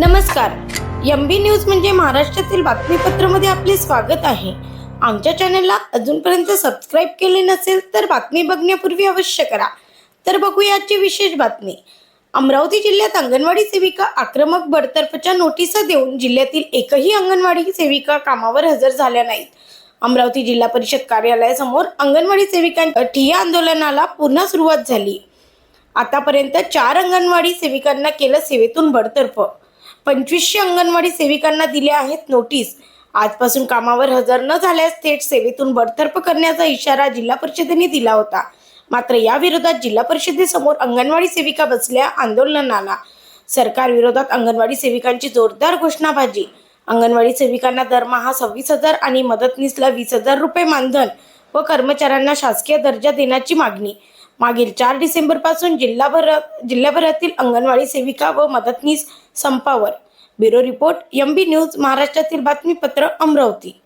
नमस्कार. M B news म्हणजे महाराष्ट्रातील बातमीपत्रामध्ये आपले स्वागत आहे. आमच्या चॅनलला अजूनपर्यंत सबस्क्राईब केले नसेल तर बातमी बघण्यापूर्वी अवश्य करा. तर बघूया आजची विशेष बातमी. अमरावती जिल्ह्यात अंगणवाडी सेविका आक्रमक बडतर्फच्या नोटिसा देऊन जिल्ह्यातील एकही अंगणवाडी सेविका कामावर हजर झाल्या नाहीत. अमरावती जिल्हा परिषद कार्यालयासमोर अंगणवाडी सेविकांच्या ठिय्या आंदोलनाला पुन्हा सुरुवात झाली. आतापर्यंत चार अंगणवाडी सेविकांना केलं सेवेतून बडतर्फ. पंचवीसशे अंगणवाडी सेविकांना दिल्या आहेत नोटीस आजपासून कामावर हजर न झाल्यास थेट सेवेतून बडतर्फ करण्याचा इशारा जिल्हा परिषदेने दिला होता. मात्र या विरोधात जिल्हा परिषदेसमोर अंगणवाडी सेविका बसल्या आंदोलनाला. सरकार विरोधात अंगणवाडी सेविकांची जोरदार घोषणाबाजी. अंगणवाडी सेविकांना दरमहा सव्वीस हजार आणि मदतनीसला वीस हजार रुपये मानधन व कर्मचाऱ्यांना शासकीय दर्जा देण्याची मागणी. मागील चार डिसेंबरपासून जिल्हाभरात अंगणवाडी सेविका व मदतनीस संपावर. Bureau report M B news महाराष्ट्रातील बातमीपत्र अमरावती.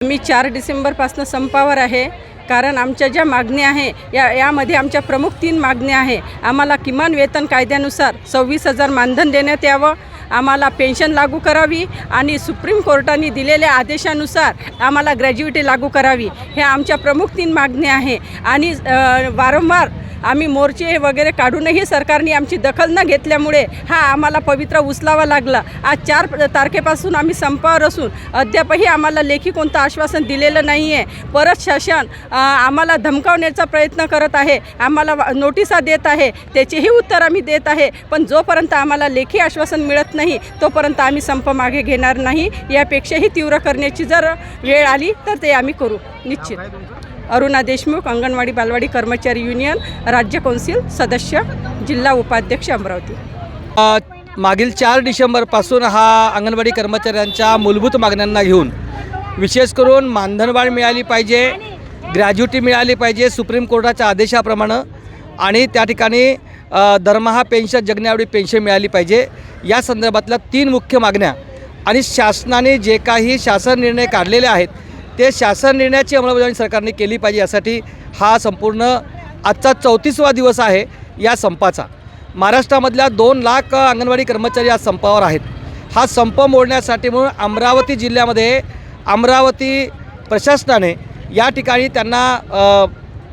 मी चार डिसेंबरपासून संपावर आहे. कारण आमच्या ज्या मागण्या आहे या यामध्ये आमच्या प्रमुख तीन मागण्या आहे. आम्हाला किमान वेतन कायद्यानुसार सव्वीस हजार मानधन देण्यात यावं. आम्हाला पेन्शन लागू करावी आणि सुप्रीम कोर्टाने दिलेल्या आदेशानुसार आम्हाला ग्रॅज्युएटी लागू करावी. हे आमच्या प्रमुख तीन मागण्या आहे. आणि वारंवार आम्ही मोर्चे वगैरे काढूनही सरकारने आमची दखल न घेतल्यामुळे हा आम्हाला पवित्र उचलावा लागला. आज चार तारखेपासून आम्ही संपावर असून अद्यापही आम्हाला लेखी कोणतं आश्वासन दिलेलं नाही आहे परत शासन आम्हाला धमकावण्याचा प्रयत्न करत आहे. आम्हाला वा- नोटिसा देत आहे. त्याचेही उत्तर आम्ही देत आहे. पण जोपर्यंत आम्हाला लेखी आश्वासन मिळत नाही तोपर्यंत आम्ही संप मागे घेणार नाही. यापेक्षाही तीव्र करण्याची जर वेळ आली तर ते आम्ही करू. निश्चित. अरुणा देशमुख अंगणवाडी बालवाडी कर्मचारी युनियन राज्य कौन्सिल सदस्य जिल्हा उपाध्यक्ष अमरावती. मागील चार डिसेंबरपासून हा अंगणवाडी कर्मचाऱ्यांच्या मूलभूत मागण्यांना घेऊन विशेष करून मानधनवाढ मिळाली पाहिजे ग्रॅज्युटी मिळाली पाहिजे सुप्रीम कोर्टाच्या आदेशाप्रमाणे आणि त्या ठिकाणी दरमहा पेन्शन जगण्याएवढी पेन्शन मिळाली पाहिजे. या संदर्भातल्या तीन मुख्य मागण्या आणि शासनाने जे काही शासन निर्णय काढलेले आहेत ते शासन निर्णयाची अंमलबजावणी सरकारने केली पाहिजे यासाठी हा संपूर्ण आजचा चौतीसवा दिवस आहे या संपाचा. महाराष्ट्रामधल्या दोन लाख अंगणवाडी कर्मचारी आज संपावर आहेत. हा संप मोडण्यासाठी म्हणून अमरावती जिल्ह्यामध्ये अमरावती प्रशासनाने या ठिकाणी त्यांना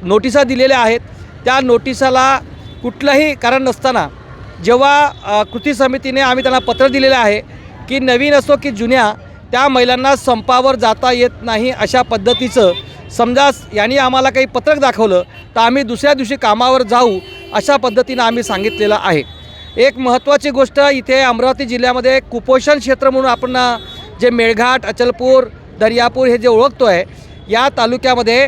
नोटिसा दिलेल्या आहेत. त्या नोटिसाला कुठलंही कारण नसताना जेव्हा कृती समितीने आम्ही त्यांना पत्र दिलेलं आहे की नवीन असो की जुन्या त्या महिलांना संपावर जाता येत नाही अशा पद्धतीचं समजा यांनी आम्हाला काही पत्रक दाखवलं तर आम्ही दुसऱ्या दिवशी कामावर जाऊ अशा पद्धतीनं आम्ही सांगितलेलं आहे. एक महत्त्वाची गोष्ट इथे अमरावती जिल्ह्यामध्ये कुपोषण क्षेत्र म्हणून आपण जे मेळघाट अचलपूर दर्यापूर हे जे ओळखतो आहे या तालुक्यामध्ये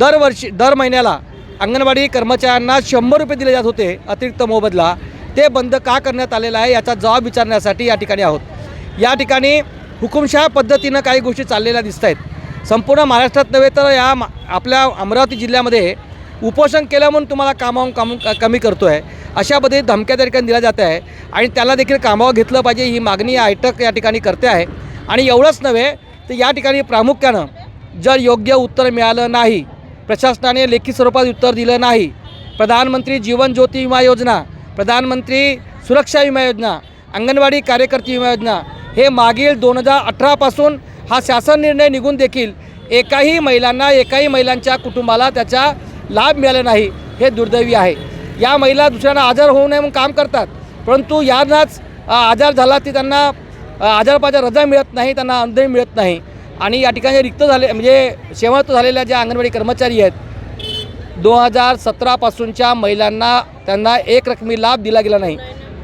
दरवर्षी दर महिन्याला अंगणवाडी कर्मचाऱ्यांना शंभर रुपये दिले जात होते अतिरिक्त मोबदला. ते बंद का करण्यात आलेलं आहे याचा जबाब विचारण्यासाठी या ठिकाणी आहोत. या ठिकाणी हुकुमशहा पद्धतीनं काही गोष्टी चाललेल्या दिसत आहेत संपूर्ण महाराष्ट्रात नव्हे तर या आपल्या अमरावती जिल्ह्यामध्ये उपोषण केलं म्हणून तुम्हाला कामावून काम कमी करतो आहे अशा पद्धती धमक्या त्या ठिकाणी दिल्या जात आहे आणि त्याला देखील कामावर घेतलं पाहिजे ही मागणी आयटक या ठिकाणी करते आहे. आणि एवढंच नव्हे तर या ठिकाणी प्रामुख्यानं जर योग्य उत्तर मिळालं नाही प्रशासनाने लेखी स्वरूपात उत्तर दिलं नाही प्रधानमंत्री जीवन ज्योती विमा योजना प्रधानमंत्री सुरक्षा विमा योजना अंगणवाडी कार्यकर्ती विमा योजना हे मागील दोन हजार अठरापासून हा शासन निर्णय निघून देखील एकाही महिलांना एकाही महिलांच्या कुटुंबाला त्याचा लाभ मिळाला नाही हे दुर्दैवी आहे. या महिला दुसऱ्यांना आजार होऊ नये म्हणून काम करतात परंतु यांनाच आजार झाला की त्यांना आजारपाजा रजा मिळत नाही त्यांना अनुदान मिळत नाही. आणि या ठिकाणी रिक्त झाले म्हणजे सेवात झालेल्या ज्या अंगणवाडी कर्मचारी आहेत दोन हजार सतरापासूनच्या महिलांना त्यांना एक रकमी लाभ दिला गेला नाही.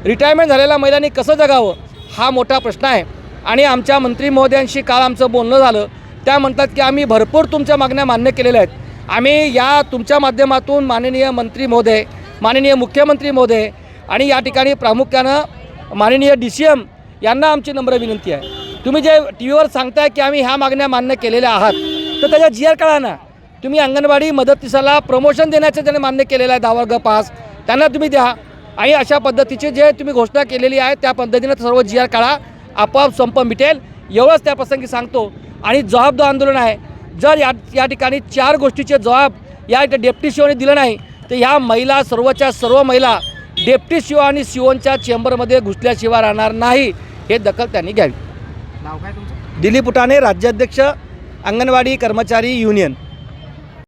रिटायरमेंट झालेल्या महिलांनी कसं जगावं? हा मोठा प्रश्न आहे. आणि आमच्या मंत्री महोदयांशी काल आमचं बोलणं झालं. त्या म्हणतात की आम्ही भरपूर तुमच्या मागण्या मान्य केलेल्या आहेत. आम्ही या तुमच्या माध्यमातून माननीय मंत्री महोदय माननीय मुख्यमंत्री महोदय आणि या ठिकाणी प्रामुख्यानं माननीय डी सी एम यांना आमची नम्र विनंती आहे. तुम्ही जे टी व्हीवर सांगताय की आम्ही ह्या मागण्या मान्य केलेल्या आहात तर त्याच्या जी आर काढा ना. तुम्ही अंगणवाडी मदतीसाला प्रमोशन देण्याचं ज्याने मान्य केलेलं आहे दहा पास त्यांना तुम्ही द्या. आणि अशा पद्धतीचे जे तुम्ही घोषणा केलेली आहे त्या पद्धतीनं सर्व जी आर काढा आपोआप संप मिटेल. एवढंच त्या प्रसंगी सांगतो. आणि जबाबदार आंदोलन आहे. जर या या ठिकाणी चार गोष्टीचे जबाब या डेप्टी शिवने दिलं नाही तर ह्या महिला सर्वच्या सर्व महिला डेप्टी शिओ आणि शिओनच्या चेंबरमध्ये घुसल्याशिवाय राहणार नाही हे दखल त्यांनी घ्यावी. दिलीप उटाणे राज्याध्यक्ष अंगणवाडी कर्मचारी युनियन.